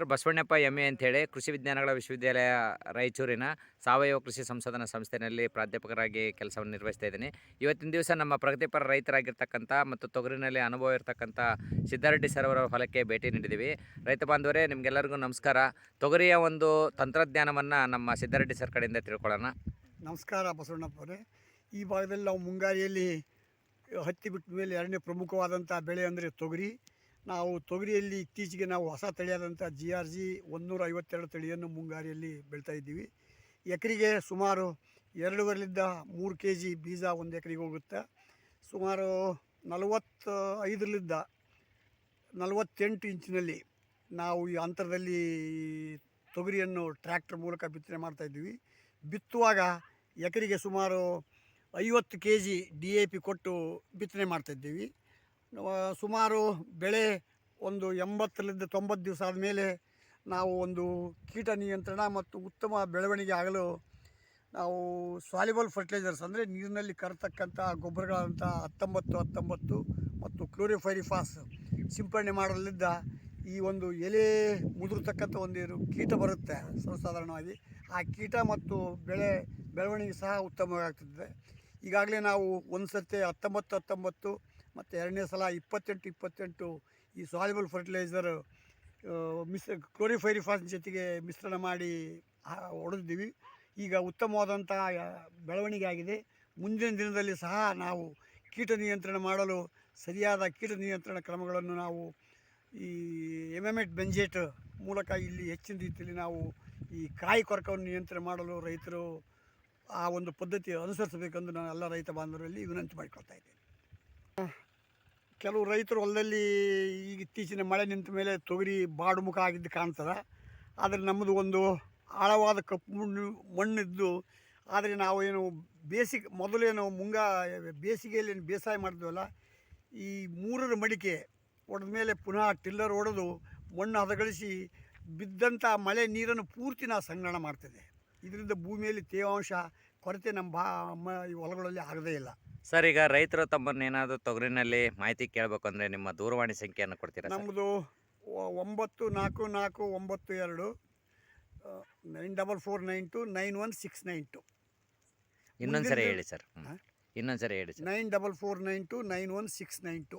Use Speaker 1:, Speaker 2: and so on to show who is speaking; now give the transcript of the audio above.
Speaker 1: ಹೆಸರು Basavannappa M A ಅಂತೇಳಿ ಕೃಷಿ ವಿಜ್ಞಾನಗಳ ವಿಶ್ವವಿದ್ಯಾಲಯ ರಾಯಚೂರಿನ ಸಾವಯವ ಕೃಷಿ ಸಂಶೋಧನಾ ಸಂಸ್ಥೆಯಲ್ಲಿ ಪ್ರಾಧ್ಯಾಪಕರಾಗಿ ಕೆಲಸವನ್ನು ನಿರ್ವಹಿಸ್ತಾ ಇದ್ದೀನಿ. ಇವತ್ತಿನ ದಿವಸ ನಮ್ಮ ಪ್ರಗತಿಪರ ರೈತರಾಗಿರ್ತಕ್ಕಂಥ ಮತ್ತು ತೊಗರಿನಲ್ಲಿ ಅನುಭವ ಇರತಕ್ಕಂಥ ಸಿದ್ಧಾರೆಡ್ಡಿ ಸರ್ ಅವರ ಹೊಲಕ್ಕೆ ಭೇಟಿ ನೀಡಿದ್ದೀವಿ. ರೈತ ಬಾಂಧವರೇ, ನಿಮಗೆಲ್ಲರಿಗೂ ನಮಸ್ಕಾರ. ತೊಗರಿಯ ಒಂದು ತಂತ್ರಜ್ಞಾನವನ್ನು ನಮ್ಮ ಸಿದ್ಧಾರೆಡ್ಡಿ ಸರ್ ಕಡೆಯಿಂದ ತಿಳ್ಕೊಳ್ಳೋಣ.
Speaker 2: ನಮಸ್ಕಾರ ಬಸವಣ್ಣಪ್ಪರೇ ಈ ಭಾಗದಲ್ಲಿ ನಾವು ಮುಂಗಾರಿಯಲ್ಲಿ ಹತ್ತಿ ಬಿಟ್ಟ ಮೇಲೆ ಎರಡನೇ ಪ್ರಮುಖವಾದಂಥ ಬೆಳೆ ಅಂದರೆ ತೊಗರಿ. ನಾವು ತೊಗರಿಯಲ್ಲಿ ಇತ್ತೀಚೆಗೆ ನಾವು ಹೊಸ ತಳಿಯಾದಂಥ ಜಿ ಆರ್ ಜಿ ಒಂದೂರ ಐವತ್ತೆರಡು ತಳಿಯನ್ನು ಮುಂಗಾರಿಯಲ್ಲಿ ಬೆಳ್ತಾ ಇದ್ದೀವಿ. ಎಕರೆಗೆ ಸುಮಾರು ಎರಡೂವರೆಲಿಂದ ಮೂರು ಕೆ ಜಿ ಬೀಜ ಒಂದು ಎಕರೆಗೆ ಹೋಗುತ್ತೆ. ಸುಮಾರು ನಲವತ್ತು ಐದರಲ್ಲಿದ್ದ ನಲವತ್ತೆಂಟು ಇಂಚಿನಲ್ಲಿ ನಾವು ಈ ಅಂತರದಲ್ಲಿ ತೊಗರಿಯನ್ನು ಟ್ರ್ಯಾಕ್ಟರ್ ಮೂಲಕ ಬಿತ್ತನೆ ಮಾಡ್ತಾಯಿದ್ದೀವಿ ಬಿತ್ತುವಾಗ ಎಕರೆಗೆ ಸುಮಾರು ಐವತ್ತು K G D A P ಕೊಟ್ಟು ಬಿತ್ತನೆ ಮಾಡ್ತಾಯಿದ್ದೀವಿ ಸುಮಾರು ಬೆಳೆ ಒಂದು ಎಂಬತ್ತರಿಂದ ತೊಂಬತ್ತು ದಿವಸ ಆದಮೇಲೆ ನಾವು ಒಂದು ಕೀಟ ನಿಯಂತ್ರಣ ಮತ್ತು ಉತ್ತಮ ಬೆಳವಣಿಗೆ ಆಗಲು ನಾವು ಸಾಲಿಬಲ್ ಫರ್ಟಿಲೈಸರ್ಸ್ ಅಂದರೆ ನೀರಿನಲ್ಲಿ ಕರತಕ್ಕಂಥ ಗೊಬ್ಬರಗಳಾದಂಥ ಹತ್ತೊಂಬತ್ತು ಹತ್ತೊಂಬತ್ತು ಮತ್ತು ಕ್ಲೋರಿಫೈರಿಫಾಸ್ ಸಿಂಪಡಣೆ ಮಾಡಲಿದ್ದ ಈ ಒಂದು ಎಲೆ ಮುದುರತಕ್ಕಂಥ ಒಂದು ಕೀಟ ಬರುತ್ತೆ ಸರ್ವಸಾಧಾರಣವಾಗಿ. ಆ ಕೀಟ ಮತ್ತು ಬೆಳೆ ಬೆಳವಣಿಗೆ ಸಹ ಉತ್ತಮವಾಗ್ತದೆ. ಈಗಾಗಲೇ ನಾವು ಒಂದು ಸರ್ತಿ ಹತ್ತೊಂಬತ್ತು ಹತ್ತೊಂಬತ್ತು ಮತ್ತು ಎರಡನೇ ಸಲ ಇಪ್ಪತ್ತೆಂಟು ಇಪ್ಪತ್ತೆಂಟು ಈ ಸಾಲಿಬಲ್ ಫರ್ಟಿಲೈಸರ್ ಮಿಸ್ ಕ್ಲೋರಿಫೈರಿಫಾಸ್ ಜೊತೆಗೆ ಮಿಶ್ರಣ ಮಾಡಿ ಹೊಡೆದಿದ್ದೀವಿ ಈಗ ಉತ್ತಮವಾದಂತಹ ಬೆಳವಣಿಗೆ ಆಗಿದೆ. ಮುಂದಿನ ದಿನದಲ್ಲಿ ಸಹ ನಾವು ಕೀಟ ನಿಯಂತ್ರಣ ಮಾಡಲು ಸರಿಯಾದ ಕೀಟ ನಿಯಂತ್ರಣ ಕ್ರಮಗಳನ್ನು ನಾವು ಈ ಎಮೆಮೆಟ್ ಬೆಂಜೇಟ್ ಮೂಲಕ ಇಲ್ಲಿ ಹೆಚ್ಚಿನ ರೀತಿಯಲ್ಲಿ ನಾವು ಈ ಕಾಯಿ ಕೊರಕವನ್ನು ನಿಯಂತ್ರಣ ಮಾಡಲು ರೈತರು ಆ ಒಂದು ಪದ್ಧತಿ ಅನುಸರಿಸಬೇಕೆಂದು ನಾನು ಎಲ್ಲ ರೈತ ಬಾಂಧವರಲ್ಲಿ ವಿನಂತಿ ಮಾಡಿಕೊಳ್ತಾ ಇದ್ದೇನೆ. ಕೆಲವು ರೈತರು ಹೊಲದಲ್ಲಿ ಈಗ ಇತ್ತೀಚಿನ ಮಳೆ ನಿಂತ ಮೇಲೆ ತೊಗರಿ ಬಾಡು ಮುಖ ಆಗಿದ್ದು ಕಾಣ್ತದೆ. ಆದರೆ ನಮ್ಮದು ಒಂದು ಆಳವಾದ ಕಪ್ಪು ಮಣ್ಣು, ಮಣ್ಣಿದ್ದು. ಆದರೆ ನಾವು ಏನು ಬೇಸಿಗೆ ಮೊದಲೇನು ಮುಂಗ, ಬೇಸಿಗೆಯಲ್ಲಿ ಏನು ಬೇಸಾಯ ಮಾಡಿದ್ವಲ್ಲ, ಈ ಮೂರರ ಮಡಿಕೆ ಹೊಡೆದ ಮೇಲೆ ಪುನಃ ಟಿಲ್ಲರ್ ಹೊಡೆದು ಮಣ್ಣು ಹದಗಳಿಸಿ ಬಿದ್ದಂಥ ಮಳೆ ನೀರನ್ನು ಪೂರ್ತಿ ನಾವು ಸಂಗ್ರಹಣ ಮಾಡ್ತದೆ ಇದರಿಂದ ಭೂಮಿಯಲ್ಲಿ ತೇವಾಂಶ ಕೊರತೆ ನಮ್ಮ ಬಾ ಮ ಈ ಹೊಲಗಳಲ್ಲಿ ಆಗದೇ ಇಲ್ಲ.
Speaker 1: ಸರ್ ಈಗ ರೈತರು ತಮ್ಮನ್ನೇನಾದರೂ ತೊಗರಿನಲ್ಲಿ ಮಾಹಿತಿ ಕೇಳಬೇಕು ಅಂದರೆ ನಿಮ್ಮ ದೂರವಾಣಿ ಸಂಖ್ಯೆಯನ್ನು ಕೊಡ್ತೀರಾ ಸರ್?
Speaker 2: ನಮ್ಮದು ಒಂಬತ್ತು ನಾಲ್ಕು ನಾಲ್ಕು ಒಂಬತ್ತು ಎರಡು nine double four nine two nine one six nine two.
Speaker 1: ಇನ್ನೊಂದು ಸರಿ ಹೇಳಿ ಸರ್.
Speaker 2: ಹಾ?
Speaker 1: ಇನ್ನೊಂದು ಸರಿ ಹೇಳಿ sir.
Speaker 2: Nine double four nine two nine one six nine two.